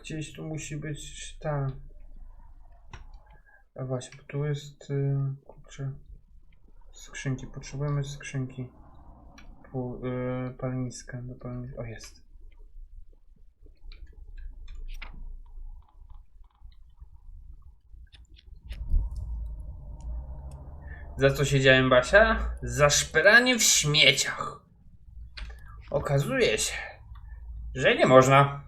Gdzieś tu musi być ta. A właśnie, bo tu jest. y, Kurczę. Skrzynki. Potrzebujemy skrzynki. Pół, y, paleniska. Do paleniska. O, jest. Za co siedziałem, Basia? Za szperanie w śmieciach. Okazuje się, że nie można.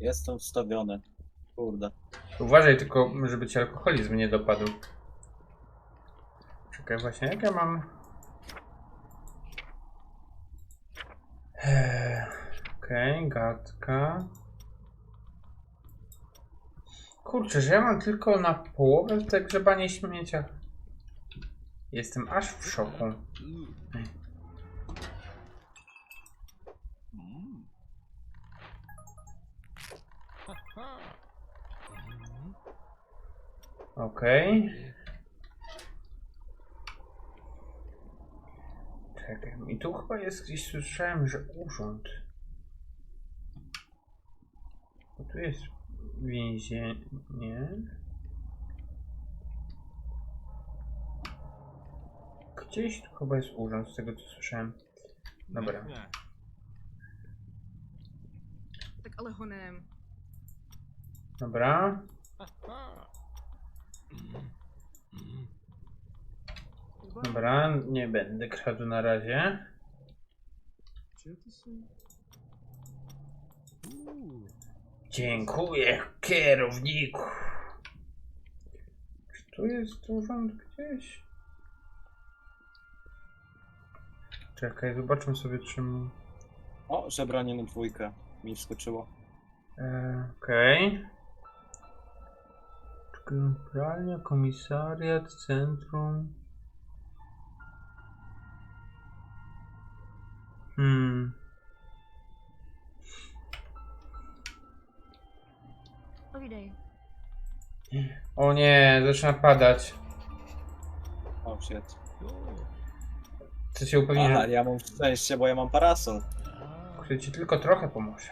Jestem wstawiony. Kurde. Uważaj tylko, żeby ci alkoholizm nie dopadł. Czekaj, właśnie, jak ja mam... Eee, Okej, gadka. Kurczę, że ja mam tylko na połowę te grzebanie śmieciach. Jestem aż w szoku. Okej. Czekaj, i tu chyba jest gdzieś słyszałem, że urząd. Bo tu jest więzienie. Gdzieś tu chyba jest urząd, z tego co słyszałem. Dobra. Tak ale honem. Dobra. Dobra, nie będę kradł na razie. Dziękuję, kierowniku. Czy tu jest urząd gdzieś? Czekaj, zobaczmy sobie czym. O, żebranie na dwójkę mi wskoczyło. E, Okej. Czekaj, Pralnia, komisariat, centrum. Hmm. Powiedaj. O nie, zaczyna padać. O, shit. Chcę się upewnić, Aha, że ja mam szczęście, bo ja mam parasol. który ci tylko trochę pomoże.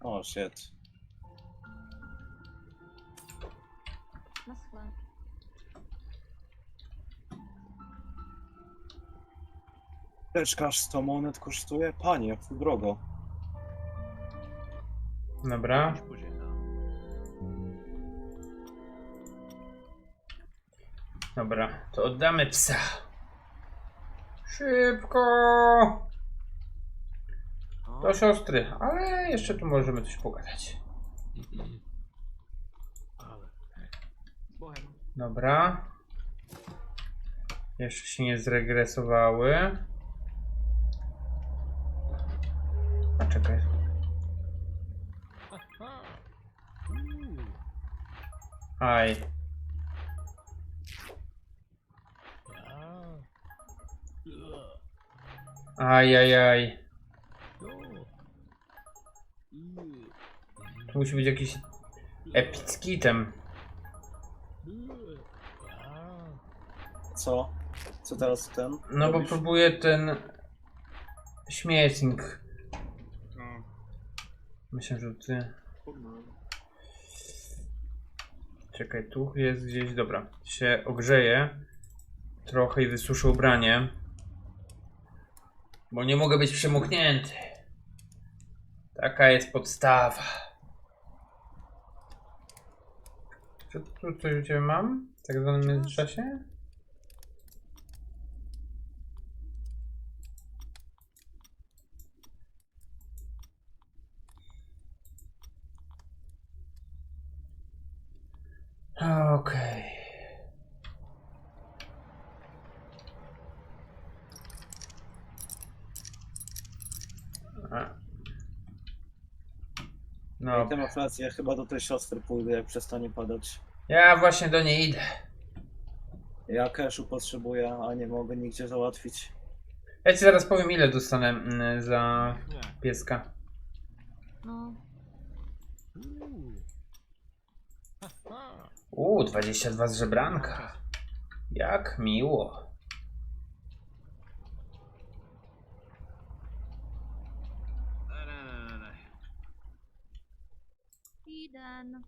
O, shit. Teczka aż 100 monet kosztuje? Panie, jak tu drogo. Dobra. Dobra, to oddamy psa. Szybko! Do siostry, ale jeszcze tu możemy coś pogadać. Dobra. Jeszcze się nie zregresowały. A czekaj. Aj. Aj, aj, aj. Tu musi być jakiś epicki item. Co? Co teraz ten? No bo robisz? próbuję ten śmiecing. Myślę, że ty. Czekaj, tu jest gdzieś, dobra. Się ogrzeje trochę i wysuszę ubranie. Bo nie mogę być przemoknięty. Taka jest podstawa. Czy tu coś u Ciebie mam? W tak zwanym międzyczasie? Okej. A. No, Jak masz rację, ja chyba do tej siostry pójdę, jak przestanie padać. ja właśnie do niej idę. Ja cashu potrzebuję, a nie mogę nigdzie załatwić. Ja ci zaraz powiem, ile dostanę mm, za pieska. No. Uuu, 22 z żebranka. Jak miło. Iden.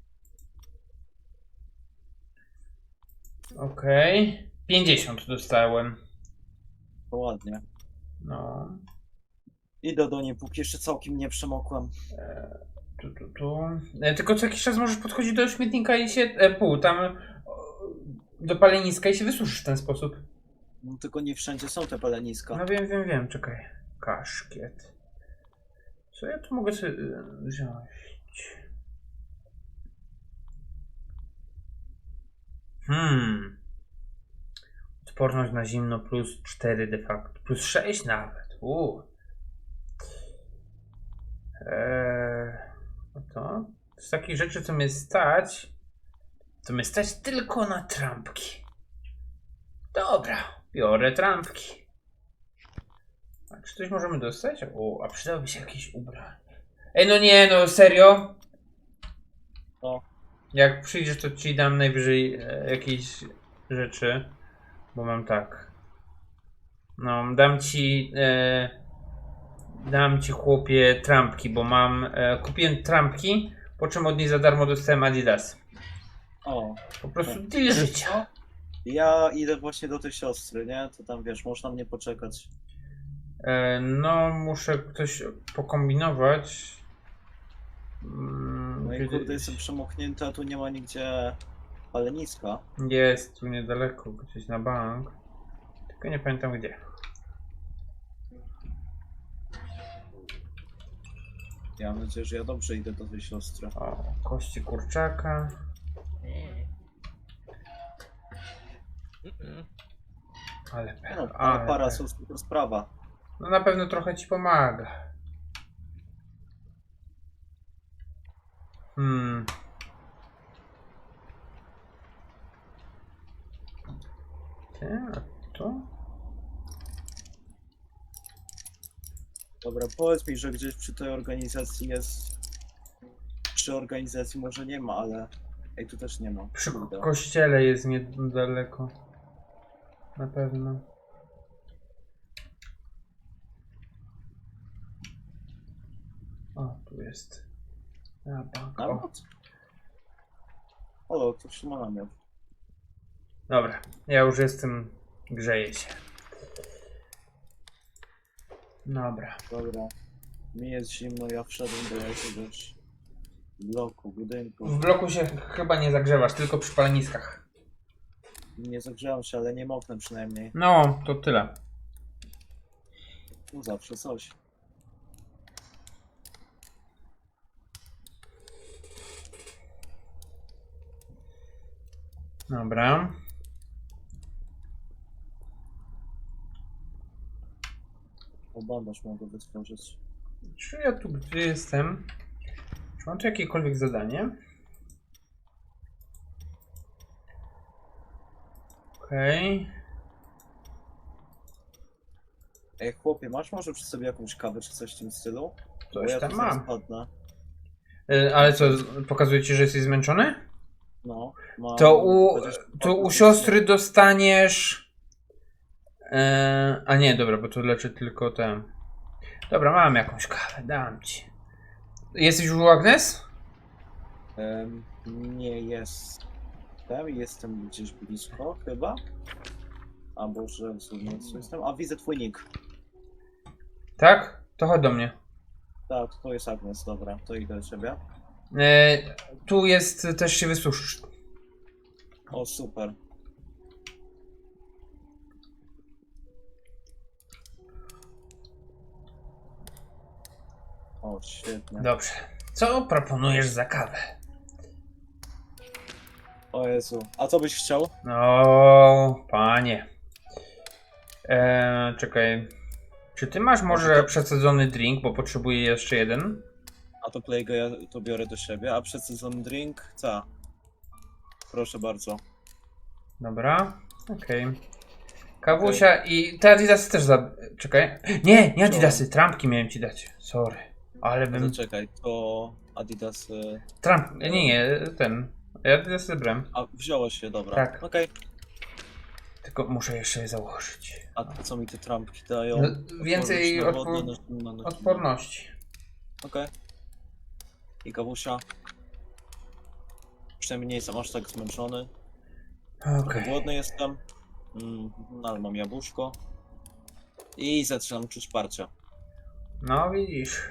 Okej. 50 dostałem. To ładnie. No. Idę do niej, póki jeszcze całkiem nie przemokłem. Tu, tu, tu. E, tylko co jakiś czas możesz podchodzić do śmietnika i się. E, pół, tam. O, do paleniska i się wysuszysz w ten sposób. No, tylko nie wszędzie są te paleniska. No wiem, wiem, wiem, czekaj. Kaszkiet. Co ja tu mogę sobie e, wziąć? Hmm. Odporność na zimno plus 4 de facto. Plus 6 nawet. Uuu. Eee, no to z takich rzeczy, co mnie stać, to mnie stać tylko na trampki. Dobra, biorę trampki. A czy coś możemy dostać? O, a przydałoby się jakieś ubranie. Ej, no nie, no serio? O. Jak przyjdziesz, to ci dam najwyżej e, jakieś rzeczy. Bo mam tak. No, dam ci. E, dam ci chłopie trampki, bo mam. E, kupiłem trampki, po czym od niej za darmo dostałem Adidas. O, Po prostu deal życia. ja idę właśnie do tej siostry, nie? To tam wiesz, można mnie poczekać. E, no, muszę coś pokombinować. Mm, No i kiedy- kurde, jestem przemoknięty, a tu nie ma nigdzie paleniska. Jest tu niedaleko, gdzieś na bank. Tylko nie pamiętam gdzie. Ja mam nadzieję, że ja dobrze idę do tej siostry. O, kości kurczaka. Ale, No, ale ale parasol super sprawa. No na pewno trochę ci pomaga. Hmm. Ty, a tu? Dobra, powiedz mi, że gdzieś przy tej organizacji jest... Przy organizacji może nie ma, ale... Ej, tu też nie ma. Przy Kurde. kościele jest niedaleko. Na pewno. O, tu jest. Na bank. O. To namiot. Dobra, ja już jestem. Grzeję się. Dobra. Dobra. Mi jest zimno, ja wszedłem do jakiegoś bloku, budynku. W bloku się chyba nie zagrzewasz, tylko przy paleniskach. Nie zagrzałem się, ale nie moknę przynajmniej. No, to tyle. No zawsze coś. Dobra. O, bandaż mogę wytworzyć. Czy ja tu gdzie jestem? Czy mam tu jakiekolwiek zadanie? Okej. Ej, chłopie, masz może przy sobie jakąś kawę czy coś w tym stylu? Bo Coś ja tam tu zaraz mam. padnę. Y, Ale co, pokazuje ci, że jesteś zmęczony? No, mam To u, 20 to u siostry dostaniesz. E, a nie, dobra, bo to leczy tylko ten. Dobra, mam jakąś kawę, dam ci. Jesteś już u Agnes? Em, nie jestem. Jestem gdzieś blisko, chyba. Albo że w sumie co jestem. A widzę twój nick. Tak? To chodź do mnie. Tak, to jest Agnes, dobra, to idę do ciebie. E, tu jest też się wysuszysz. O, super. O, świetnie. Dobrze. Co proponujesz za kawę? O Jezu. A co byś chciał? No, panie. E, czekaj. Czy ty masz może przesadzony drink, bo potrzebuję jeszcze jeden? A to Plague ja to biorę do siebie, a przed sezon drink? Co? Proszę bardzo. Dobra, okej. Kawusia i te adidasy też za... Czekaj. Nie, nie adidasy, trampki miałem ci dać. Sorry. Ale No bym... to czekaj, to Adidas. y, Tramp... Nie, nie, ten. Ja adidasy brałem. A wziąłeś się, dobra. Tak. Okej. Tylko muszę jeszcze je założyć. A co mi te trampki dają? No, więcej Odporność na odpo- wodę, na- na- na- odporności. Okej. I kawusia. Przynajmniej nie jestem aż tak zmęczony. Okej. Głodny jestem. Mm, no, ale mam jabłuszko. I zaczynam czuć parcia. No widzisz,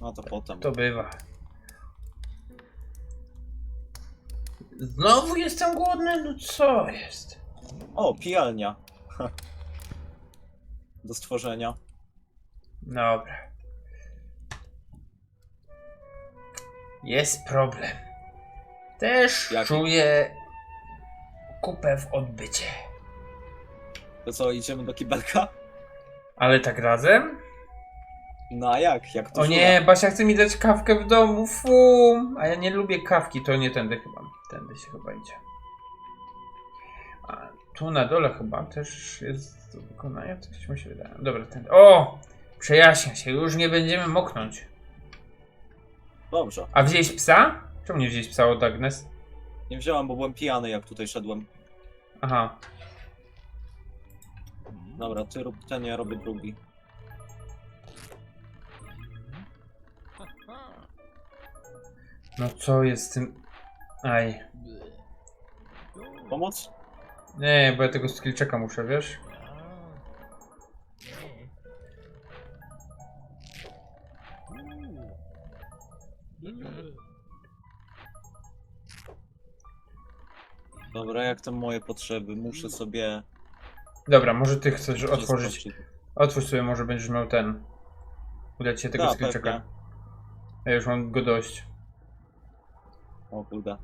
No to potem. to bywa. Znowu jestem głodny? No co jest? O, pijalnia. Do stworzenia. Dobra. Jest problem. Też Jaki? czuję kupę w odbycie. To co, idziemy do kibelka? Ale tak razem? No a jak? Jak to O nie, Basia chce mi dać kawkę w domu, fum! A ja nie lubię kawki, to nie tędy chyba. Tędy się chyba idzie. A tu na dole chyba też jest do wykonania, coś mi się wydaje. Dobra, ten. O! Przejaśnia się, już nie będziemy moknąć. Dobrze. A wzięłeś psa? Czemu nie wzięłeś psa od Agnes? Nie wziąłem, bo byłem pijany jak tutaj szedłem. Aha. Dobra, ty rób ten, ja robię drugi. No co jest z tym... Aj. Pomóc? Nie, bo ja tego skillczeka muszę, wiesz? Dobra, jak tam moje potrzeby? Muszę sobie... Dobra, może ty chcesz otworzyć. przeskoczyć. Otwórz sobie, może będziesz miał ten. Uda ci się tego Da, pewnie. Ja już mam go dość. O kurde.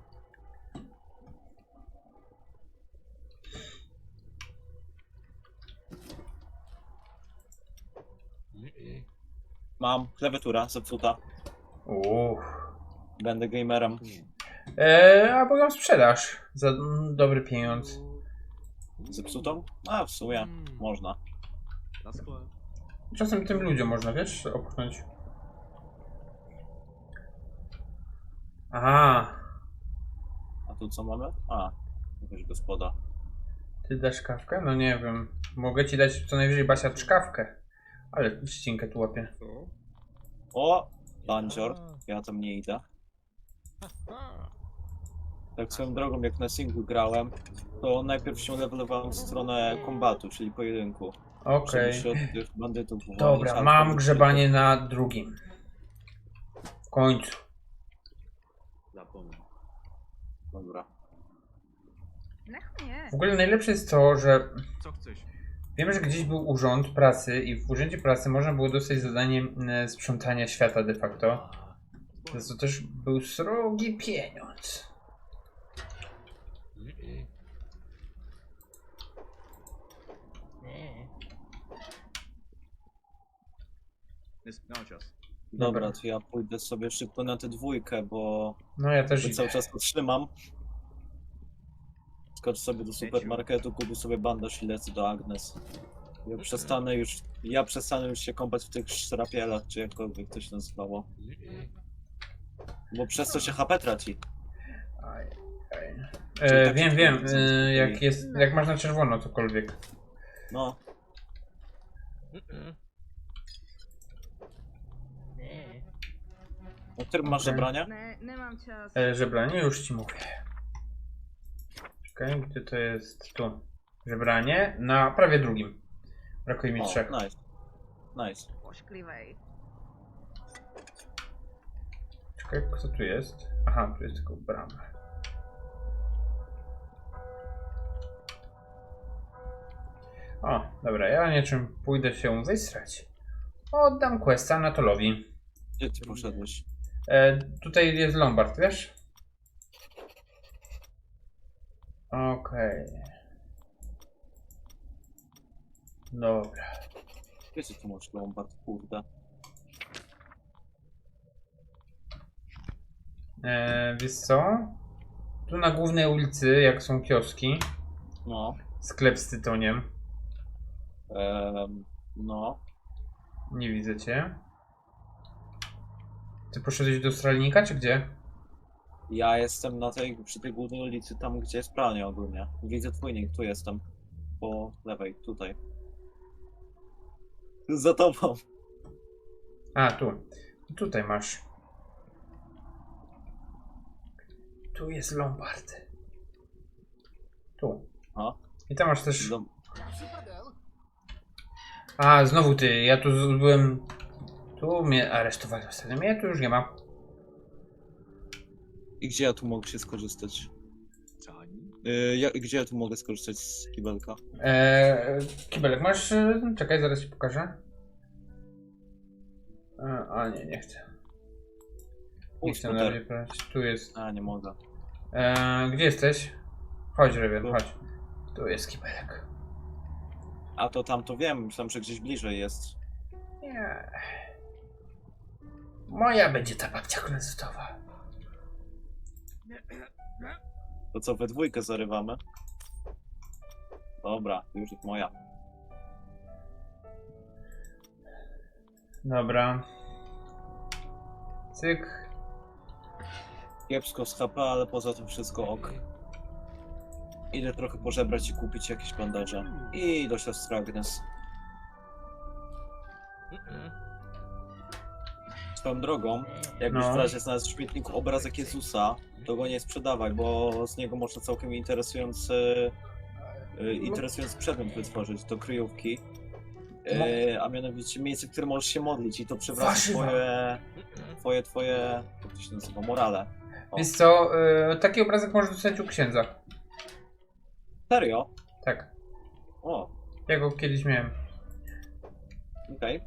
Mam klawiatura zepsuta. Uuu. Będę gamerem. Eee, albo ją sprzedasz za mm, dobry pieniądz. Zepsutą? A, w sumie. Można. Na skład. Czasem tym ludziom można, wiesz, opchnąć. Aha, A tu co mamy? A, jakaś gospoda. ty dasz kawkę? No nie wiem. Mogę ci dać co najwyżej Basia czkawkę. Ale ścinkę tu łapie. O! Bandzior. Ja tam nie idę. Tak swoją drogą, jak na singlu grałem, to najpierw się levelowałem w stronę kombatu, czyli pojedynku. Okej. Żeby się od tych bandytów uwolnić, Dobra, ale mam grzebanie na drugim. W końcu. Zapomnę. Dobra. W ogóle najlepsze jest to, że Co chcesz? Wiem, że gdzieś był urząd pracy i w urzędzie pracy można było dostać zadanie e, sprzątania świata de facto. Za co też był srogi pieniądz. Jest czas. Dobra, to ja pójdę sobie szybko na tę dwójkę, bo No ja też idę. cały czas to trzymam. Skocz sobie do supermarketu, kupię sobie bandaż i lecę do Agnes. Ja przestanę już, ja przestanę już się kąpać w tych szrapielach, czy jakkolwiek to się nazywało. Bo przez to się HP traci. Aj, aj. Czyli E, tak wiem, się wiem. E, jak, jest, jak masz na czerwono cokolwiek. No, o którym masz Okej. zebranie? Ne, nemám čas. E, żebranie, już ci mówię. Czekaj, gdzie to jest? Tu. Żebranie na prawie drugim. Brakuje mi O, trzech. nice. Nice. Ošklivej. Czekaj, kto tu jest? Aha, tu jest tylko brama. O, dobra, ja niczym pójdę się wysrać. Oddam questa Anatolowi. Gdzie ty poszedłeś? E, tutaj jest Lombard, wiesz? Okej. Dobra. Gdzie ty tu masz Lombard, kurde? E, wiesz co? Tu na głównej ulicy, jak są kioski, No. sklep z tytoniem. Em, no. Nie widzę cię. Ty poszedłeś do stralnika, czy gdzie? Ja jestem na tej, przy tej głównej ulicy, tam gdzie jest pralnia ogólnie. Widzę twój nick, tu jestem. po lewej, tutaj. Za tobą. A, tu. Tutaj masz. Tu jest Lombard. Tu. A? I tam masz też. Do... A, znowu ty. Ja tu byłem. Tu mnie aresztowali ostatnio. Mnie tu już nie ma. I gdzie ja tu mogę się skorzystać? Czani? Yy, ja, gdzie ja tu mogę skorzystać z kibelka? Eee, kibelek masz. e, Czekaj, zaraz ci pokażę. E, a nie, nie chcę. Nie chcę na razie brać. Tu jest. A, nie mogę. Eee, gdzie jesteś? Chodź, Rewian, Tu. chodź. Tu jest kibelek. A to tam to wiem, myślałem, że gdzieś bliżej jest. Nie. Moja będzie ta babcia klęstowa. To co, we dwójkę zarywamy? Dobra, już jest moja. Dobra. Cyk. Kiepsko z HP, ale poza tym wszystko ok. Idę trochę pożebrać i kupić jakieś bandaże. I do siostry Agnes. Swoją drogą, jakbyś No. w razie znalazł w śmietniku obrazek Jezusa, to go nie sprzedawaj, bo z niego można całkiem interesujący, y, interesujący przedmiot wytworzyć do kryjówki. Y, a mianowicie miejsce, w którym możesz się modlić i to przywraca Warzywa. twoje, twoje, twoje, jak to się nazywa, morale. Więc co, y, taki obrazek możesz dostać u księdza. Serio? Tak. O, Ja go kiedyś miałem. okej.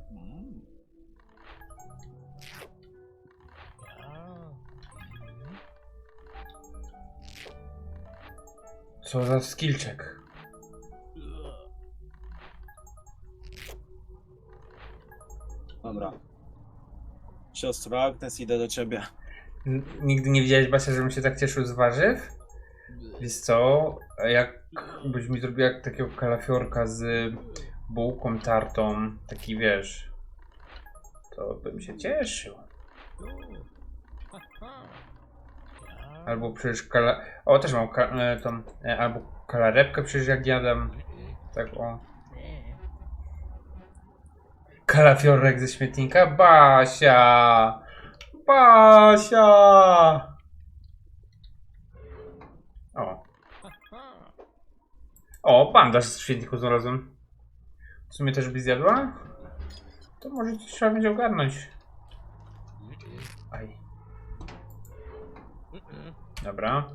Co za skillczek. Dobra. Siostro Agnes, idę do ciebie. N- Nigdy nie widziałeś, Basia, żebym się tak cieszył z warzyw? Wiesz co, jak byś mi zrobiła takiego kalafiorka z bułką tartą, taki wiesz, to bym się cieszył. Albo przecież kala... O, też mam ka... e, tą... e, Albo kalarepkę przecież jak jadam. Tak o. Kalafiorek ze śmietnika? Basia! Basia! O. O, bandaż z śmietniku znalazłem. W sumie też by zjadła? To może coś trzeba będzie ogarnąć. Dobra.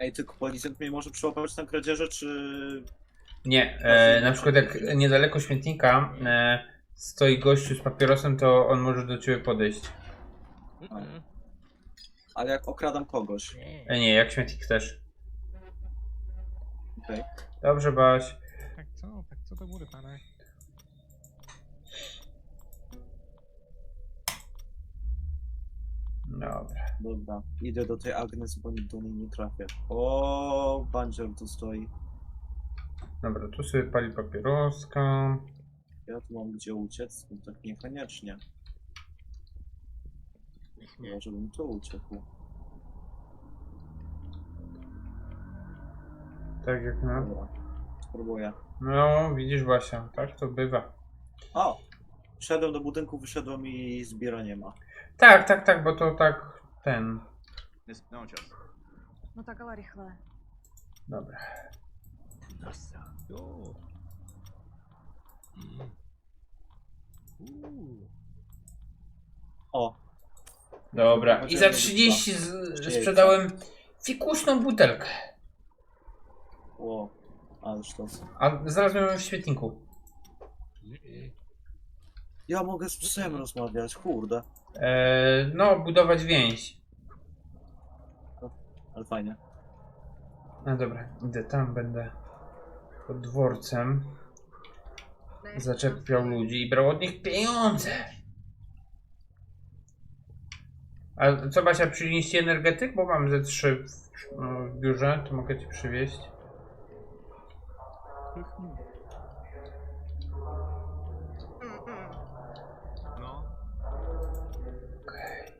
Ej, tylko policjant mnie może przyłapać na kradzieże, czy... Nie, e, na przykład jak niedaleko śmietnika e, stoi gościu z papierosem, to on może do ciebie podejść. Ale jak okradam kogoś. E, nie, jak śmietnik też. Okej. Dobrze, Baś. Tak co? Tak co do góry, pane. Dobra. Dobra, idę do tej Agnes, bo do niej nie trafię. O, bandzior tu stoi. Dobra, tu sobie pali papieroska. Ja tu mam gdzie uciec, no tak niekoniecznie. Chyba, żebym tu uciekł. Tak jak na. Dobra, spróbuję. No, widzisz, Basia, tak to bywa. O! Wszedłem do budynku, wyszedłem i zbiera nie ma. Tak, tak, tak, bo to tak ten. No czas. No taka. Dobra. O, Dobra. I za 30 z, sprzedałem fikuśną butelkę. o, ależ to. A zaraz ją w świetniku. Ja mogę z psem rozmawiać, kurde. E, no, budować więź. Ale fajnie. No dobra, idę tam, będę pod dworcem zaczepiał ludzi i brał od nich pieniądze. A co Basia, przynieść energetyk? Bo mam ze trzy w, no, w biurze, to mogę ci przywieźć. No, Okej.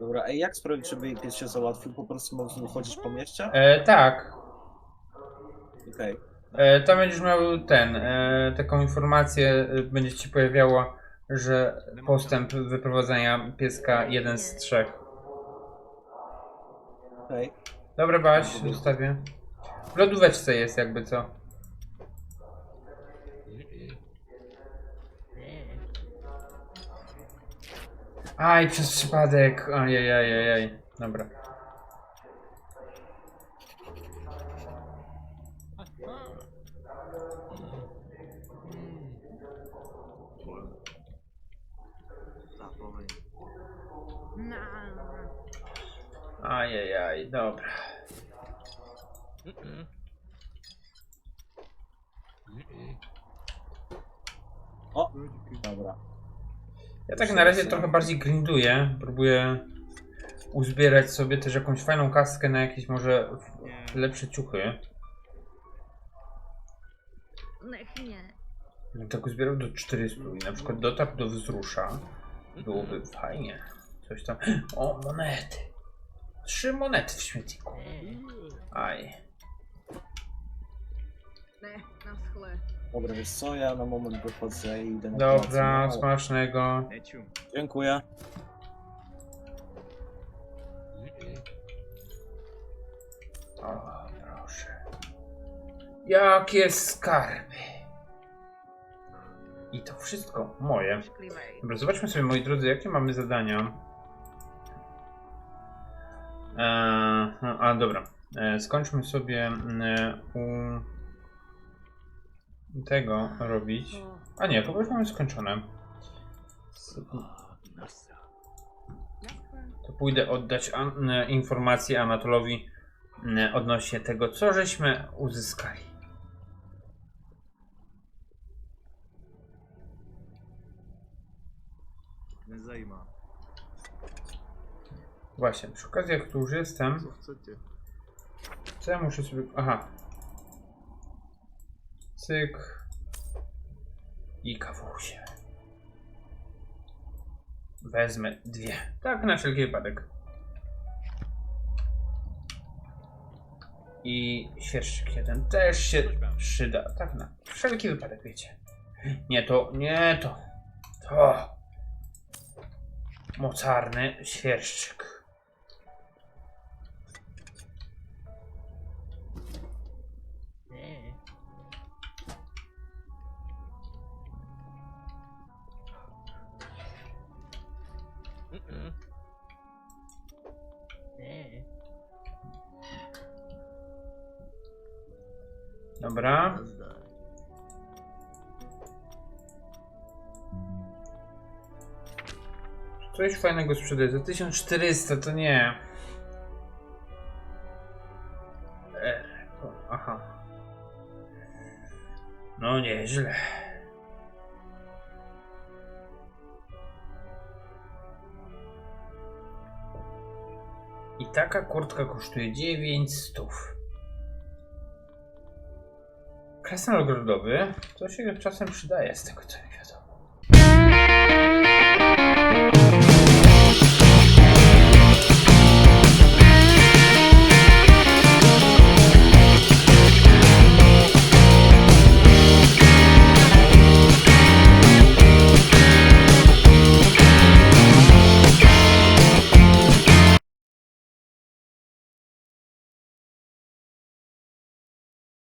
Dobra, ej, jak sprawić, żeby jej pies się załatwił? Po prostu mogę z nim chodzić po mieście? E, tak. Okej. E, tam będziesz miał ten, e, taką informację, e, będzie ci pojawiało, że postęp wyprowadzenia pieska jeden z trzech. Okej. Dobra, Baś, zostawię. W lodóweczce jest jakby co. Aj, przez przypadek. Ajajajajaj. Dobra. Zapowiedź. Na. Ajajaj, dobra. O! Dobra. Ja tak na razie trochę bardziej grinduję. Próbuję uzbierać sobie też jakąś fajną kaskę na jakieś może lepsze ciuchy. Bym tak uzbierał do 400 i na przykład dotarł do wzrusza. Byłoby fajnie. Coś tam. O, monety. Trzy monety w śmietniku. Aj. Ne, na schle. Dobra, wiesz co, ja na moment wychodzę i idę na Dobra, kolację. Smacznego. Dziękuję. O, proszę. Jakie skarby. I to wszystko moje. Dobra, zobaczmy sobie, moi drodzy, jakie mamy zadania. Eee, no, a, dobra. Eee, skończmy sobie mm, u tego robić. A nie, chyba już mamy skończone. To pójdę oddać an, e, informację Anatolowi e, odnośnie tego, co żeśmy uzyskali. Zajma. Właśnie, przy okazji jak tu już jestem, co ja muszę sobie... Aha. Cyk. I kawusie. Wezmę dwie. Tak, na wszelki wypadek. I świerszczyk jeden też się przyda. Tak, na wszelki wypadek, wiecie. Nie to, nie to. To. Mocarny świerszczyk. Dobra. Coś fajnego sprzedaję. Za 1400 to nie. E, aha. No nieźle. I taka kurtka kosztuje 900. Krasnoludowy to się czasem przydaje z tego co wiadomo.